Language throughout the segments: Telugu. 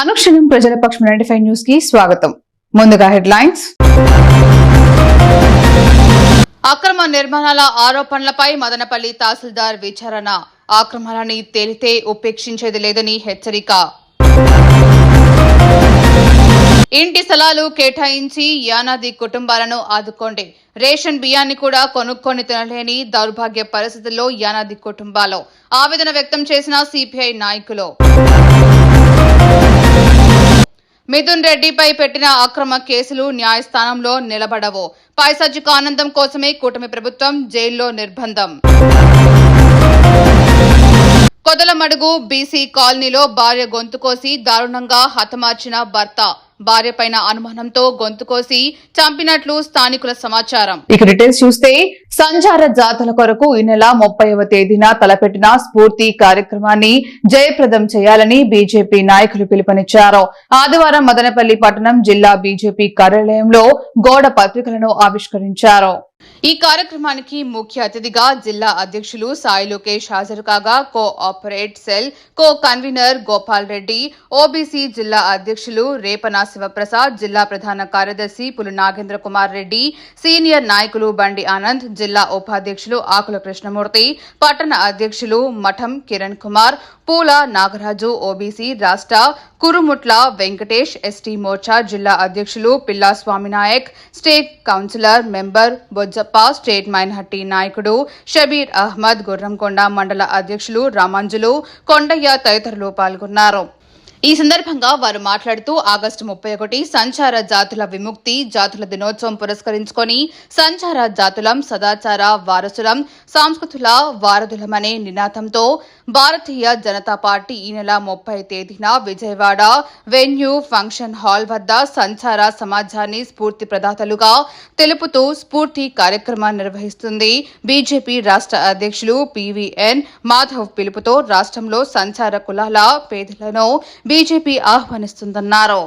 అనుక్షణం ప్రజల పక్షం నైన్టీ ఫైవ్ న్యూస్కి స్వాగతం. ముందుగా హెడ్లైన్స్. అక్రమ నిర్మాణాల ఆరోపణలపై మదనపల్లి తహసీల్దార్ విచారణ. ఆక్రమణని తేలితే ఉపేక్షించేది లేదని హెచ్చరిక. ఇంటి స్థలాలు కేటాయించి యానాది కుటుంబాలను ఆదుకోండి. రేషన్ బియ్యాన్ని కూడా కొనుక్కొని తినలేని దౌర్భాగ్య పరిస్థితుల్లో యానాది కుటుంబాలు ఆవేదన వ్యక్తం చేసిన సిపిఐ నాయకులు. మిథున్ రెడ్డిపై పెట్టిన అక్రమ కేసులు న్యాయస్థానంలో నిలబడవు. పైశాచిక ఆనందం కోసమే కూటమి ప్రభుత్వం జైల్లో నిర్బంధం. కొదలమడుగు బీసీ కాలనీలో భార్య గొంతు కోసి దారుణంగా హతమార్చిన భర్త. భార్యపైన అనుమానంతో గొంతు కోసి చంపినట్లు స్థానికుల సమాచారం. ఇక డీటెయిల్స్ చూస్తే సంచార జాతర కొరకు ఈ నెల ముప్పైవ తేదీన తలపెట్టిన స్ఫూర్తి కార్యక్రమాన్ని జయప్రదం చేయాలని బీజేపీ నాయకులు పిలుపునిచ్చారు. ఆదివారం మదనపల్లి పట్టణం జిల్లా బీజేపీ కార్యాలయంలో గోడ పత్రికలను ఆవిష్కరించారు. ఈ కార్యక్రమానికి ముఖ్య అతిథిగా జిల్లా అధ్యక్షులు సాయి లోకేష్ హాజరు కాగా co operate cell co convener Gopal Reddy OBC జిల్లా అధ్యక్షులు రేపన శివప్రసాద్ జిల్లా ప్రధాన కార్యదర్శి పులు నాగేంద్ర కుమార్ రెడ్డి సీనియర్ నాయకులు బండి ఆనంద్ జిల్లా ఉపాధ్యక్షులు ఆకుల కృష్ణమూర్తి పట్టణ అధ్యక్షులు మఠం కిరణ్ కుమార్ పూల నాగరాజు ఓబీసీ రాష్ట్ర కురుముట్ల వెంకటేష్ ఎస్టీ మోర్చా జిల్లా అధ్యక్షులు Pilla Swaminayak state councillor member Bojjappa state minority నాయకుడు షబీర్ అహ్మద్ గుర్రంకొండ మండల అధ్యక్షులు రామాంజులు కొండయ్య తదితరులు పాల్గొన్నారు. ఈ సందర్భంగా వారు మాట్లాడుతూ ఆగస్టు ముప్పై ఒకటి సంచార జాతుల విముక్తి జాతుల దినోత్సవం పురస్కరించుకొని సంచార జాతులం సదాచార వారసులం సాంస్కృతుల వారధులమనే నినాదంతో భారతీయ జనతా పార్టీ ఈ నెల ముప్పై తేదీన విజయవాడ వెన్యూ ఫంక్షన్ హాల్ వద్ద సంచార సమాజాన్ని స్ఫూర్తి ప్రదాతలుగా తెలుపుతూ స్ఫూర్తి కార్యక్రమాన్ని నిర్వహిస్తుంది. బీజేపీ రాష్ట్ర అధ్యక్షులు పివిఎన్ మాధవ్ పిలుపుతో రాష్ట్రంలో సంచార కులాల పేదలను బీజేపీ ఆహ్వానిస్తుందన్నారు.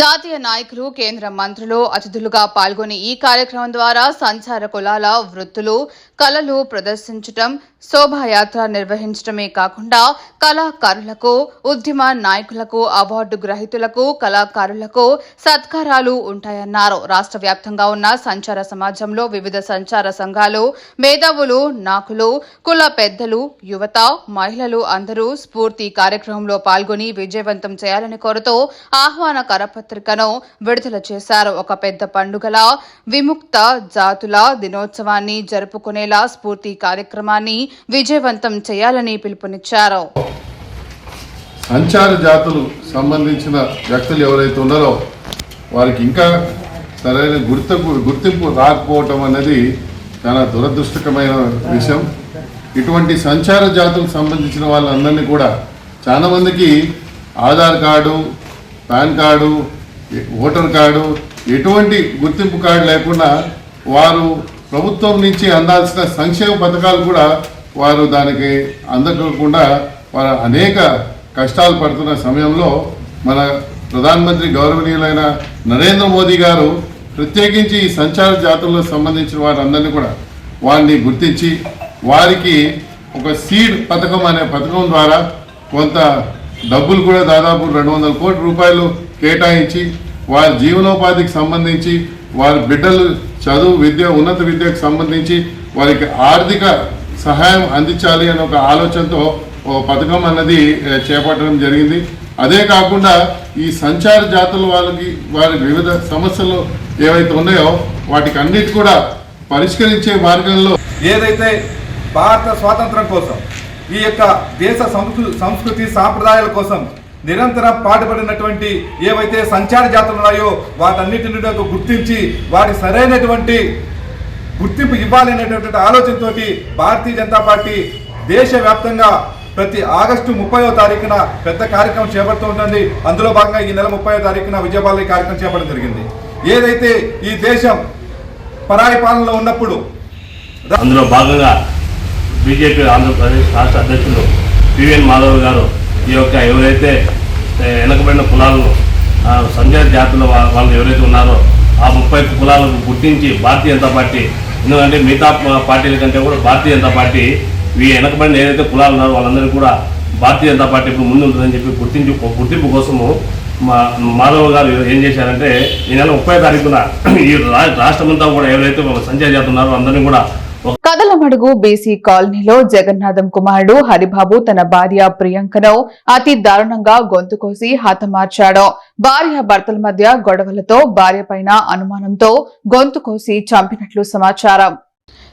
జాతీయ నాయకులు కేంద్ర మంత్రులు అతిథులుగా పాల్గొని ఈ కార్యక్రమం ద్వారా సంచార కులాల వృత్తులు కళలు ప్రదర్శించటం శోభాయాత్ర నిర్వహించడమే కాకుండా కళాకారులకు ఉద్యమ నాయకులకు అవార్డు గ్రహీతులకు కళాకారులకు సత్కారాలు ఉంటాయన్నారు. రాష్ట్ర వ్యాప్తంగా ఉన్న సంచార సమాజంలో వివిధ సంచార సంఘాలు మేధావులు నాకులు కుల పెద్దలు యువత మహిళలు అందరూ స్ఫూర్తి కార్యక్రమంలో పాల్గొని విజయవంతం చేయాలని కోరుతూ ఆహ్వాన కరపత్రికను విడుదల చేశారు. ఒక పెద్ద పండుగల విముక్త జాతుల దినోత్సవాన్ని జరుపుకునేలా స్ఫూర్తి కార్యక్రమాన్ని విజయవంతం చేయాలని పిలుపునిచ్చారు. సంచార జాతులు సంబంధించిన వ్యక్తులు ఎవరైతే ఉన్నారో వారికి ఇంకా సరైన గుర్తింపు గుర్తింపు రాకపోవటం అనేది చాలా దురదృష్టకమైన విషయం. ఇటువంటి సంచార జాతులకు సంబంధించిన వాళ్ళందరినీ కూడా చాలా మందికి Aadhaar card PAN card voter card ఎటువంటి గుర్తింపు కార్డు లేకుండా వారు ప్రభుత్వం నుంచి అందాల్సిన సంక్షేమ పథకాలు కూడా వారు దానికి అందకుండా వారు అనేక కష్టాలు పడుతున్న సమయంలో మన ప్రధానమంత్రి గౌరవనీయులైన నరేంద్ర మోదీ గారు ప్రత్యేకించి ఈ సంచార జాతులకు సంబంధించిన వారందరినీ కూడా వారిని గుర్తించి వారికి ఒక సీడ్ పథకం అనే పథకం ద్వారా కొంత డబ్బులు కూడా దాదాపు రెండు వందల కోట్ల రూపాయలు కేటాయించి వారి జీవనోపాధికి సంబంధించి వారి బిడ్డలు చదువు విద్య ఉన్నత విద్యకు సంబంధించి వారికి ఆర్థిక సహాయం అందించాలి అనే ఒక ఆలోచనతో ఓ పథకం అన్నది చేపట్టడం జరిగింది. అదే కాకుండా ఈ సంచార జాతుల వాళ్ళకి వారి వివిధ సమస్యలు ఏవైతే ఉన్నాయో వాటికి అన్నిటి కూడా పరిష్కరించే మార్గంలో ఏదైతే భారత స్వాతంత్రం కోసం ఈ యొక్క దేశ సంస్కృ సంస్కృతి సాంప్రదాయాల కోసం నిరంతరం పాటుపడినటువంటి ఏవైతే సంచార జాతులు ఉన్నాయో వాటన్నిటి నుండి గుర్తించి వాటి సరైనటువంటి గుర్తింపు ఇవ్వాలనేటటువంటి ఆలోచనతో భారతీయ జనతా పార్టీ దేశవ్యాప్తంగా ప్రతి ఆగస్టు ముప్పైవ తారీఖున పెద్ద కార్యక్రమం చేపడుతూ ఉంటుంది. అందులో భాగంగా ఈ నెల ముప్పై తారీఖున విజయవాడలో కార్యక్రమం చేపట్టడం జరిగింది. ఏదైతే ఈ దేశం పరాయి పాలనలో ఉన్నప్పుడు అందులో భాగంగా బీజేపీ ఆంధ్రప్రదేశ్ రాష్ట్ర అధ్యక్షులు పివిఎన్ మాధవ్ గారు ఈ యొక్క ఎవరైతే వెనకబడిన కులాలను ఆ, జాతుల వాళ్ళు ఎవరైతే ఉన్నారో ఆ ముప్పై కులాలను గుర్తించి భారతీయ జనతా పార్టీ ఎందుకంటే మిగతా పార్టీల కంటే కూడా భారతీయ జనతా పార్టీ ఈ వెనకబడిన ఏదైతే కులాలు ఉన్నారో వాళ్ళందరూ కూడా భారతీయ జనతా పార్టీ ఇప్పుడు ముందు ఉంటుందని చెప్పి గుర్తించి గుర్తింపు కోసము మా మాధవ్ గారు ఏం చేశారంటే ఈ నెల ముప్పై తారీఖున ఈ రా- రాష్ట్రమంతా కూడా ఎవరైతే సంచార చేస్తున్నారో అందరినీ కూడా కదలమడుగు బీసీ కాలనీలో జగన్నాథం కుమారుడు హరిబాబు తన భార్య ప్రియాంకను అతి దారుణంగా గొంతు కోసి హతమార్చాడు. భార్య భర్తల మధ్య గొడవలతో భార్య పైన అనుమానంతో గొంతు కోసి చంపినట్లు సమాచారం.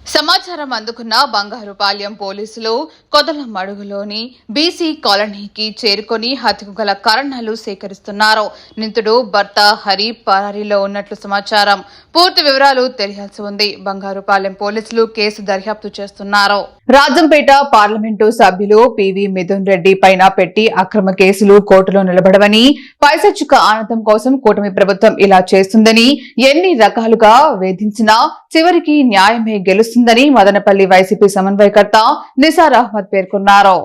సమాచారం అందుకున్న బంగారుపాలెం పోలీసులు కొదలమడుగులోని బీసీ కాలనీకి చేరుకొని హత్యకు గల కారణాలు సేకరిస్తున్నారు. నిందితుడు భర్త హరి పరారీలో ఉన్నట్లు సమాచారం. పూర్తి వివరాలు తెలియాల్సి ఉంది. బంగారుపాలెం పోలీసులు కేసు దర్యాప్తు చేస్తున్నారు. రాజంపేట పార్లమెంటు సభ్యులు పివి మిథున్ రెడ్డి పైన పెట్టి అక్రమ కేసులు కోర్టులో నిలబడవని పైసచ్చుక ఆనందం కోసం కూటమి ప్రభుత్వం ఇలా చేస్తుందని ఎన్ని రకాలుగా వేధించినా చివరికి న్యాయమే చేస్తుందని మదనపల్లి వైసీపీ సమన్వయకర్త నిసార్ అహ్మద్ పేర్కొన్నారు.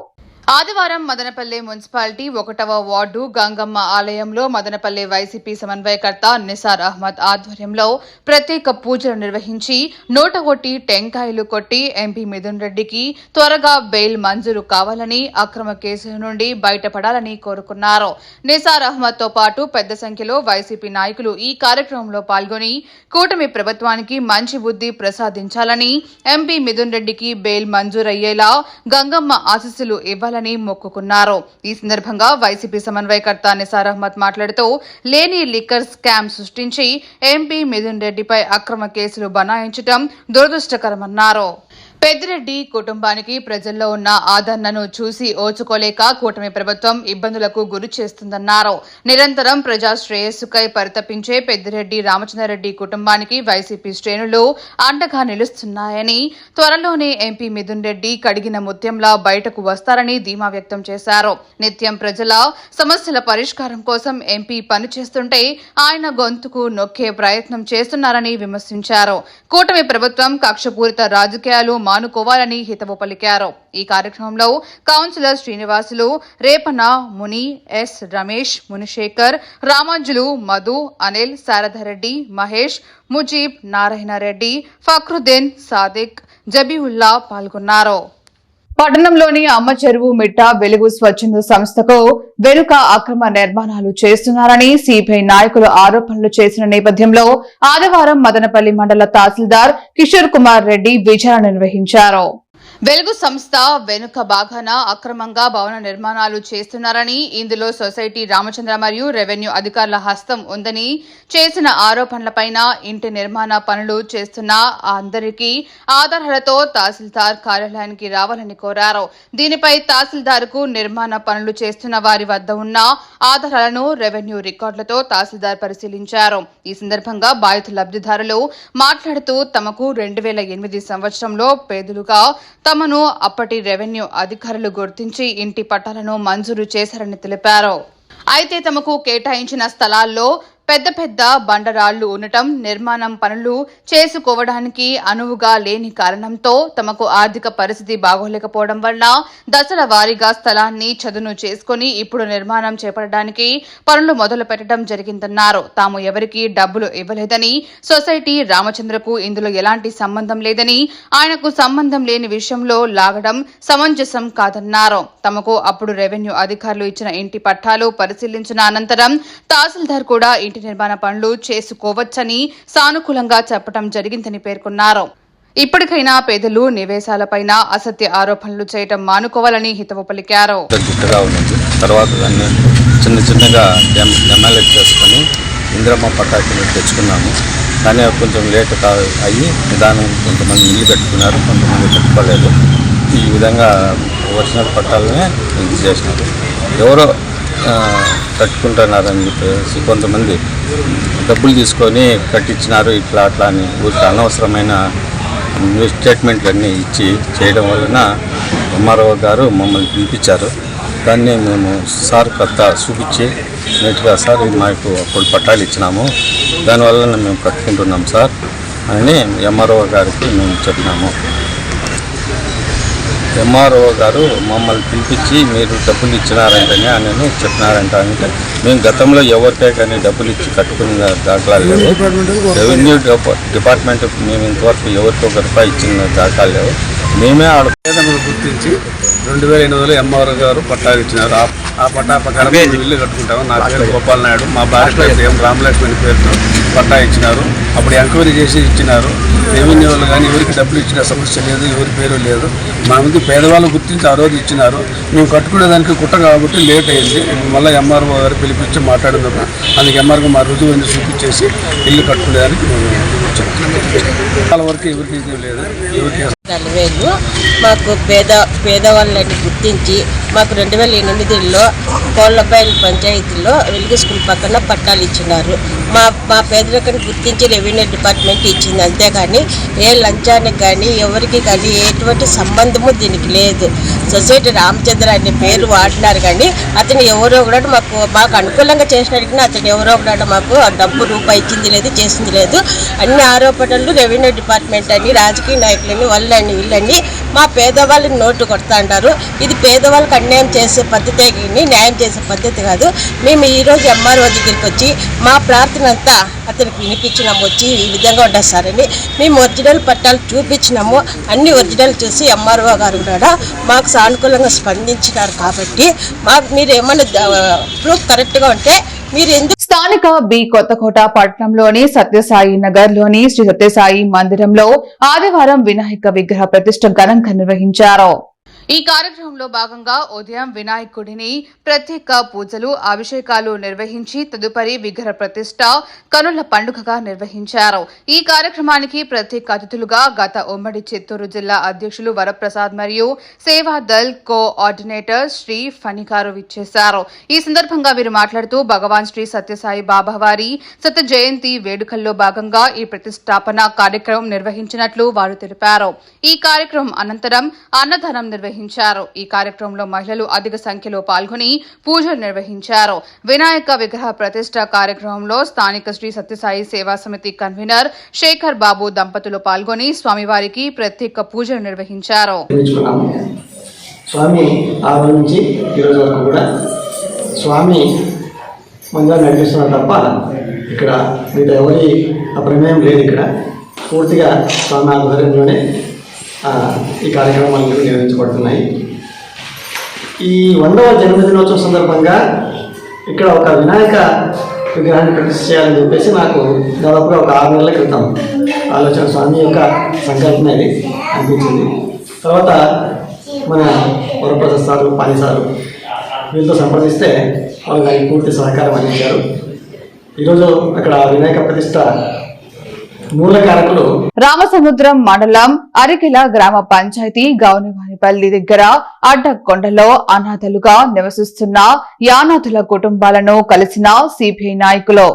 ఆదివారం మదనపల్లె మున్సిపాలిటీ ఒకటవ వార్డు గంగమ్మ ఆలయంలో మదనపల్లె వైసీపీ సమన్వయకర్త నిసార్ అహ్మద్ ఆధ్వర్యంలో ప్రత్యేక పూజలు నిర్వహించి నూట కొట్టి టెంకాయలు కొట్టి ఎంపీ మిథున్ రెడ్డికి త్వరగా బెయిల్ మంజూరు కావాలని అక్రమ కేసుల నుండి బయటపడాలని కోరుకున్నారు. నిసార్ అహ్మద్తో పాటు పెద్ద సంఖ్యలో వైసీపీ నాయకులు ఈ కార్యక్రమంలో పాల్గొని కూటమి ప్రభుత్వానికి మంచి బుద్ధి ప్రసాదించాలని ఎంపీ మిథున్ రెడ్డికి బెయిల్ మంజూరయ్యేలా గంగమ్మ ఆశీస్సులు ఇవ్వాలని మొక్కుకున్నారు. ఈ సందర్భంగా వైసీపీ సమన్వయకర్త నిసార్ అహ్మద్ మాట్లాడుతూ లేని లిక్కర్ స్కామ్ సృష్టించి ఎంపీ మిథున్ రెడ్డిపై అక్రమ కేసులు బనాయించడం దురదృష్టకరమన్నారు. పెద్దిరెడ్డి కుటుంబానికి ప్రజల్లో ఉన్న ఆదరణను చూసి ఓచుకోలేక కూటమి ప్రభుత్వం ఇబ్బందులకు గురి చేస్తుందన్నారు. నిరంతరం ప్రజా శ్రేయస్సుకై పరితపించే పెద్దిరెడ్డి రామచంద్రారెడ్డి కుటుంబానికి వైసీపీ శ్రేణులు అండగా నిలుస్తున్నాయని త్వరలోనే ఎంపీ మిథున్ రెడ్డి కడిగిన ముత్యంలా బయటకు వస్తారని ధీమా వ్యక్తం చేశారు. నిత్యం ప్రజల సమస్యల పరిష్కారం కోసం ఎంపీ పనిచేస్తుంటే ఆయన గొంతుకు నొక్కే ప్రయత్నం చేస్తున్నారని విమర్శించారు. కూటమి ప్రభుత్వం కక్షపూరిత రాజకీయాలు మానుకోవాలని హితవు పలికారు. ఈ కార్యక్రమంలో కౌన్సిలర్ శ్రీనివాసులు రేపన ముని ఎస్ రమేష్ మునిశేఖర్ రామాంజులు మధు అనిల్ శారదరెడ్డి మహేష్ ముజీబ్ నారాయణరెడ్డి ఫక్రుద్దీన్ సాదిక్ జబీవుల్లా పాల్గొన్నారు. పట్టణంలోని అమ్మ చెరువు మిట్ట వెలుగు స్వచ్ఛంద సంస్థకు వెనుక అక్రమ నిర్మాణాలు చేస్తున్నారని సిపిఐ నాయకులు ఆరోపణలు చేసిన నేపథ్యంలో ఆదివారం మదనపల్లి మండల తహసీల్దార్ కిషోర్ కుమార్ రెడ్డి విచారణ నిర్వహించారు. వెలుగు సంస్థ వెనుక భాగాన అక్రమంగా భవన నిర్మాణాలు చేస్తున్నారని ఇందులో సొసైటీ రామచంద్ర మరియు రెవెన్యూ అధికారుల హస్తం ఉందని చేసిన ఆరోపణలపైన ఇంటి నిర్మాణ పనులు చేస్తున్న అందరికీ ఆధారాలతో తహసీల్దార్ కార్యాలయానికి రావాలని కోరారు. దీనిపై తహసీల్దార్కు నిర్మాణ పనులు చేస్తున్న వారి వద్ద ఉన్న ఆధారాలను రెవెన్యూ రికార్డులతో తహసీల్దార్ పరిశీలించారు. ఈ సందర్భంగా బాధిత లబ్ధిదారులు మాట్లాడుతూ తమకు రెండు వేల ఎనిమిది సంవత్సరంలో పేదలుగా తమను అప్పటి రెవెన్యూ అధికారులు గుర్తించి ఇంటి పట్టాలను మంజూరు చేశారని తెలిపారు. అయితే తమకు కేటాయించిన స్థలాల్లో పెద్ద పెద్ద బండరాళ్ళు ఉండటం నిర్మాణం పనులు చేసుకోవడానికి అనువుగా లేని కారణంతో తమకు ఆర్థిక పరిస్థితి బాగోలేకపోవడం వల్ల దశల వారీగా స్థలాన్ని చదును చేసుకుని ఇప్పుడు నిర్మాణం చేపట్టడానికి పనులు మొదలు పెట్టడం జరిగిందన్నారు. తాము ఎవరికీ డబ్బులు ఇవ్వలేదని సొసైటీ రామచంద్రకు ఇందులో ఎలాంటి సంబంధం లేదని ఆయనకు సంబంధం లేని విషయంలో లాగడం సమంజసం కాదన్నారు. తమకు అప్పుడు రెవెన్యూ అధికారులు ఇచ్చిన ఇంటి పట్టాలు పరిశీలించిన అనంతరం తహసీల్దార్ కూడా ఇంటి నిర్మాణ పనులు చేసుకోవచ్చని సానుకూలంగా చెప్పడం జరిగిందని పేర్కొన్నారు. ఇప్పటికైనా పేదలు నివేశాలపైన అసత్య ఆరోపణలు చేయటం మానుకోవాలని హితవు పలికారు. తర్వాత దాన్ని చిన్న చిన్నగా డెమ్ డెమాలిట్ చేసుకొని ఇంద్రమ్మ పటాకులు తెచ్చుకున్నాము. కానీ అవి కొంచెం లేట్ కా అయ్యి నిదానం కొంతమంది ఇల్లు కట్టుకున్నారు. కొంతమంది కట్టుకోలేదు. ఈ విధంగా ఒరిజినల్ పట్టాలనే ఇది చేసినారు. ఎవరో కట్టుకుంటున్నారని చెప్పేసి కొంతమంది డబ్బులు తీసుకొని కట్టించినారు ఇట్లా అట్లా అని ఊరికి అనవసరమైన స్టేట్మెంట్లన్నీ ఇచ్చి చేయడం వలన ఎంఆర్ఓ గారు మమ్మల్ని పిలిపించారు. దాన్ని మేము సార్ కొత్త చూపించి నీట్గా సార్ ఇది మాకు అప్పుడు పట్టాలు ఇచ్చినాము. దానివల్ల మేము కట్టుకుంటున్నాం సార్ అని ఎంఆర్ఓ గారికి మేము చెప్పినాము. ఎంఆర్ఓ గారు మమ్మల్ని పిలిపించి మీరు డబ్బులు ఇచ్చినారంటనే అని చెప్పినారంట. అంటే మేము గతంలో ఎవరికే కానీ డబ్బులు ఇచ్చి కట్టుకున్న దాఖలాలు లేవు. రెవెన్యూ డిపా- డిపార్ట్మెంట్ మేము ఇంతవరకు ఎవరికి ఒక రూపాయి ఇచ్చిన దాఖలాలు లేవు. మేమే ఆడ పేదలను గుర్తించి రెండు వేల ఎనిమిది వందల ఎంఆర్ గారు పట్టా ఇచ్చినారు. ఆ- పట్టా ప్రకారం ఇల్లు కట్టుకుంటాము. నా పేరు గోపాల్ నాయుడు. మా భార్య పేరు ఎం రామలక్ష్మణి పేరుతో పట్టా ఇచ్చినారు అప్పుడు ఎంక్వైరీ చేసి ఇచ్చినారు. రెవెన్యూ వాళ్ళు కానీ ఎవరికి డబ్బులు ఇచ్చిన సమస్య లేదు ఎవరి పేరు లేదు. మా ముందు పేదవాళ్ళు గుర్తించి ఆ రోజు ఇచ్చినారు. మేము కట్టుకునేదానికి కుట్ట కాబట్టి లేట్ అయింది. మళ్ళీ ఎంఆర్ఓ గారు పిలిపించి మాట్లాడుతున్నాం అందుకు ఎంఆర్ఓ మా రుజువు చూపించేసి ఇల్లు కట్టుకునేదానికి మేము వేలు మాకు పేద పేదవాళ్ళని గుర్తించి మాకు రెండు వేల ఎనిమిదిలో కోళ్ళబైల్ పంచాయతీలో వెలుగు స్కూల్ పక్కన పట్టాలు ఇచ్చినారు. మా మా పేదరికాన్ని గుర్తించి రెవెన్యూ డిపార్ట్మెంట్ ఇచ్చింది. అంతేగాని ఏ లంచానికి కానీ ఎవరికి కానీ ఎటువంటి సంబంధము దీనికి లేదు. సొసైటీ రామచంద్ర అనే పేరు వాడినారు కానీ అతను ఎవరో కూడా మాకు మాకు అనుకూలంగా చేసినట్టు అతను ఎవరో కూడా మాకు డబ్బు రూపాయి ఇచ్చింది లేదు చేసింది లేదు. అన్ని ఆరోపణలు రెవెన్యూ డిపార్ట్మెంట్ అని రాజకీయ నాయకులని వాళ్ళని వీళ్ళని మా పేదవాళ్ళని నోటు కొడతాంటారు ఇది పేదవాళ్ళకి అన్యాయం చేసే పద్ధతే కానీ న్యాయం చేసే పద్ధతి కాదు. మేము ఈరోజు ఎంఆర్ఓ దగ్గరికి వచ్చి మా ప్రార్థన అంతా అతనికి వినిపించినాము. వచ్చి ఈ విధంగా ఉండదు సార్ అని మేము ఒరిజినల్ పట్టాలు చూపించినాము. అన్ని ఒరిజినల్ చూసి ఎంఆర్ఓ గారు కూడా మాకు సానుకూలంగా స్పందించినారు కాబట్టి మాకు మీరు ఏమైనా ప్రూఫ్ కరెక్ట్గా ఉంటే మీరు ఎందుకు స్థానిక బి కొత్తకోట పట్టణంలోని సత్యసాయి నగర్లోని శ్రీ సత్యసాయి మందిరంలో ఆదివారం వినాయక విగ్రహ ప్రతిష్ట ఘనంగా నిర్వహించారు. ఈ కార్యక్రమంలో భాగంగా ఉదయం వినాయకుడిని ప్రత్యేక పూజలు అభిషేకాలు నిర్వహించి తదుపరి విగ్రహ ప్రతిష్ట కనుల పండుగగా నిర్వహించారు. ఈ కార్యక్రమానికి ప్రత్యేక అతిథులుగా గత ఉమ్మడి చిత్తూరు జిల్లా అధ్యక్షులు వరప్రసాద్ మరియు సేవాదల్ కోఆర్డినేటర్ శ్రీ ఫణికారు విచ్చేశారు. ఈ సందర్భంగా వీరు మాట్లాడుతూ భగవాన్ శ్రీ సత్యసాయి బాబావారి సత్యజయంతి సత్య జయంతి వేడుకల్లో భాగంగా ఈ ప్రతిష్టాపన కార్యక్రమం నిర్వహించినట్లు వారు తెలిపారు. ఈ కార్యక్రమం అనంతరం అన్నదానం నిర్వహించారు. నిర్వహించారు. ఈ కార్యక్రమంలో మహిళలు అధిక సంఖ్యలో పాల్గొని పూజలు నిర్వహించారు. వినాయక విగ్రహ ప్రతిష్ట కార్యక్రమంలో స్థానిక శ్రీ సత్యసాయి సేవా సమితి కన్వీనర్ శేఖర్ బాబు దంపతులు పాల్గొని స్వామివారికి ప్రత్యేక పూజలు నిర్వహించారు. స్వామి ఆరు నుంచి ఈరోజు వరకు కూడా స్వామి మందిరం నడిపిస్తున్నారు తప్ప ఇక్కడ మిగతా ఎవరి ఆ ప్రమేయం లేదు ఇక్కడ. పూర్తిగా స్వామి ఆధ్వర్యంలోనే ఈ కార్యక్రమాలు నిర్వహించబడుతున్నాయి. ఈ వందవ జన్మదినోత్సవం సందర్భంగా ఇక్కడ ఒక వినాయక విగ్రహాన్ని ప్రతిష్ఠ చేయాలని చెప్పేసి నాకు దాదాపుగా ఒక ఆరు నెలల క్రితం ఆలోచన స్వామి యొక్క సంకల్పం అది అనిపించింది. తర్వాత మన వరప్రసాద్ సారు పాని సారు వీళ్ళతో సంప్రదిస్తే వాళ్ళు దానికి పూర్తి సహకారం అందించారు. ఈరోజు అక్కడ వినాయక ప్రతిష్ట రామసముద్రం మండలం అరికెల గ్రామ పంచాయతీ గౌనివానిపల్లి దగ్గర అడ్డకొండలో అనాథలుగా నివసిస్తున్న యానాథుల కుటుంబాలను కలిసిన సిపిఐ నాయకులు.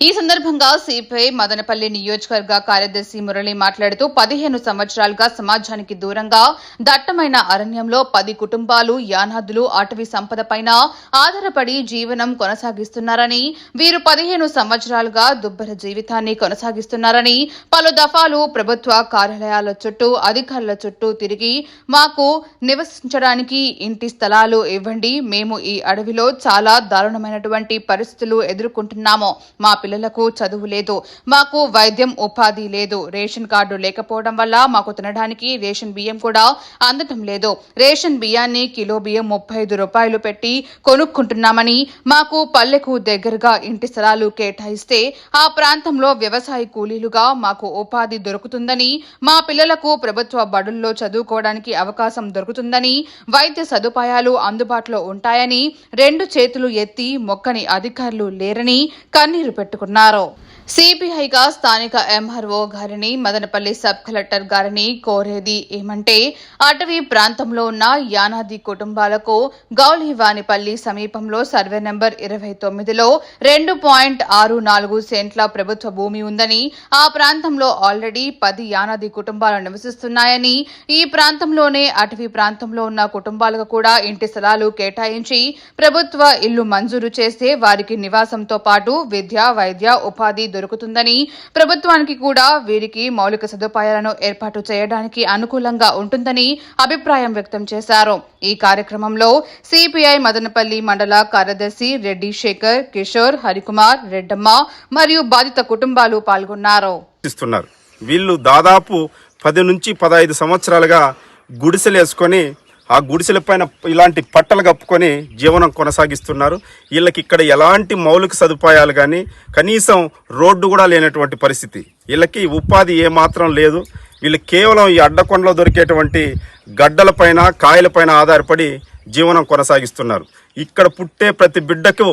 ఈ సందర్భంగా సిపిఐ మదనపల్లి నియోజకవర్గ కార్యదర్శి మురళి మాట్లాడుతూ పదిహేను సంవత్సరాలుగా సమాజానికి దూరంగా దట్టమైన అరణ్యంలో పది కుటుంబాలు యానాదులు అటవీ సంపద పైన ఆధారపడి జీవనం కొనసాగిస్తున్నారని వీరు పదిహేను సంవత్సరాలుగా దుబ్బర జీవితాన్ని కొనసాగిస్తున్నారని పలు దఫాలు ప్రభుత్వ కార్యాలయాల చుట్టూ అధికారుల చుట్టూ తిరిగి మాకు నివసించడానికి ఇంటి స్థలాలు ఇవ్వండి మేము ఈ అడవిలో చాలా దారుణమైనటువంటి పరిస్థితులు ఎదుర్కొంటున్నాము మా పిల్లలకు చదువు లేదు. మాకు వైద్యం ఉపాధి లేదు. రేషన్ కార్డు లేకపోవడం వల్ల మాకు తినడానికి రేషన్ బియ్యం కూడా అందటం లేదు. రేషన్ బియ్యాన్ని కిలో బియ్యం ముప్పై ఐదు రూపాయలు పెట్టి కొనుక్కుంటున్నామని మాకు పల్లెకు దగ్గరగా ఇంటి స్థలాలు కేటాయిస్తే ఆ ప్రాంతంలో వ్యవసాయ కూలీలుగా మాకు ఉపాధి దొరుకుతుందని మా పిల్లలకు ప్రభుత్వ బడుల్లో చదువుకోవడానికి అవకాశం దొరుకుతుందని వైద్య సదుపాయాలు అందుబాటులో ఉంటాయని రెండు చేతులు ఎత్తి మొక్కని అధికారులు లేరని కన్నీరు పెట్టుకున్నారు. సిపిఐగా స్థానిక ఎంఆర్ఓ గారిని మదనపల్లి సబ్ కలెక్టర్ గారిని కోరేది ఏమంటే అటవీ ప్రాంతంలో ఉన్న యానాది కుటుంబాలకు గౌలివానిపల్లి సమీపంలో సర్వే నెంబర్ ఇరవై తొమ్మిదిలో రెండు పాయింట్ ఆరు నాలుగు సెంట్ల ప్రభుత్వ భూమి ఉందని ఆ ప్రాంతంలో ఆల్రెడీ పది యానాది కుటుంబాలు నివసిస్తున్నాయని ఈ ప్రాంతంలోనే అటవీ ప్రాంతంలో ఉన్న కుటుంబాలకు కూడా ఇంటి స్థలాలు కేటాయించి ప్రభుత్వ ఇల్లు మంజూరు చేస్తే వారికి నివాసంతో పాటు విద్య వైద్య ఉపాధి దొరుకుతుందని ప్రభుత్వానికి కూడా వీరికి మౌలిక సదుపాయాలను ఏర్పాటు చేయడానికి అనుకూలంగా ఉంటుందని అభిప్రాయం వ్యక్తం చేశారు. ఈ కార్యక్రమంలో సిపిఐ మదనపల్లి మండల కార్యదర్శి రెడ్డి శేఖర్ కిషోర్ హరికుమార్ రెడ్డమ్మ మరియు బాధిత కుటుంబాలు పాల్గొన్నారు. ఇస్తున్నారు. వీళ్ళు దాదాపు పది నుంచి పదహైదు సంవత్సరాలుగా గుడిసెలు వేసుకొని ఆ గుడిసెల పైన ఇలాంటి పట్టలు కప్పుకొని జీవనం కొనసాగిస్తున్నారు. వీళ్ళకి ఇక్కడ ఎలాంటి మౌలిక సదుపాయాలు కానీ కనీసం రోడ్డు కూడా లేనటువంటి పరిస్థితి. వీళ్ళకి ఉపాధి ఏమాత్రం లేదు. వీళ్ళు కేవలం ఈ అడ్డకొండలో దొరికేటువంటి గడ్డలపైన కాయలపైన ఆధారపడి జీవనం కొనసాగిస్తున్నారు. ఇక్కడ పుట్టే ప్రతి బిడ్డకు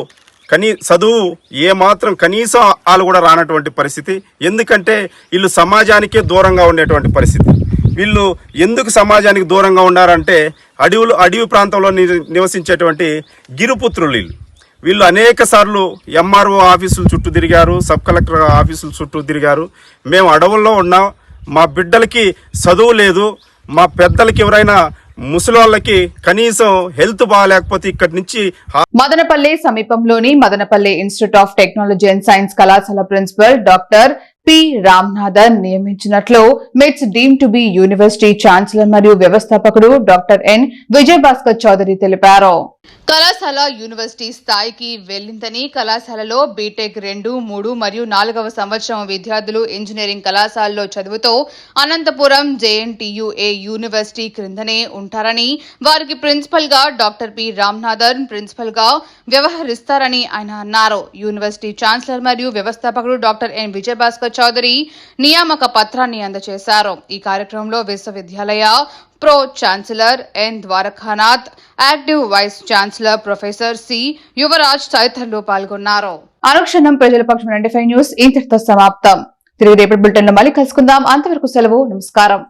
కనీ చదువు ఏమాత్రం కనీసం వాళ్ళు కూడా రానటువంటి పరిస్థితి. ఎందుకంటే వీళ్ళు సమాజానికే దూరంగా ఉండేటువంటి పరిస్థితి. వీళ్ళు ఎందుకు సమాజానికి దూరంగా ఉన్నారంటే అడవులు అడవి ప్రాంతంలో ని- నివసించేటువంటి గిరిపుత్రులు వీళ్ళు. వీళ్ళు అనేక సార్లు ఎంఆర్ఓ ఆఫీసులు చుట్టూ తిరిగారు సబ్ కలెక్టర్ ఆఫీసులు చుట్టూ తిరిగారు. మేము అడవుల్లో ఉన్నాం మా బిడ్డలకి చదువు లేదు మా పెద్దలకి ఎవరైనా ముసలి కనీసం హెల్త్ బాగాలేకపోతే ఇక్కడి నుంచి మదనపల్లి సమీపంలోని Madanapalli institute of technology and science కళాశాల principal doctor P. Ramnathan నియమించినట్లు MITS deem to be university chancellor మరియు వ్యవస్థాపకుడు డాక్టర్ ఎన్. విజయభాస్కర్ చౌదరి తెలిపారు. కళాశాల యూనివర్సిటీ స్థాయికి వెళ్ళిందని కళాశాలలో బీటెక్ రెండు మూడు మరియు నాలుగవ సంవత్సరం విద్యార్థులు ఇంజనీరింగ్ కళాశాలలో చదువుతో అనంతపురం జేఎన్టీయుఏ యూనివర్సిటీ క్రిందనే ఉంటారని వారికి ప్రిన్సిపల్గా డాక్టర్ పి రామ్నాథన్ ప్రిన్సిపల్గా వ్యవహరిస్తారని ఆయన అన్నారు. యూనివర్సిటీ ఛాన్సలర్ మరియు వ్యవస్థాపకుడు డాక్టర్ ఎన్ విజయభాస్కర్ చౌదరి నియామక పత్రాన్ని అందజేశారు. ఈ కార్యక్రమంలో విశ్వవిద్యాలయ pro chancellor N Dwarakanath active vice chancellor professor C Yuvaraj తదితరులు పాల్గొన్నారు. అనుక్షణం ప్రజల పక్షం నైన్టీ ఫైవ్ న్యూస్ ఇంతటితో సమాప్తం. తిరిగి రేపటి బులెటిన్లో మళ్ళీ కలుసుకుందాం. అంతవరకు సెలవు నమస్కారం.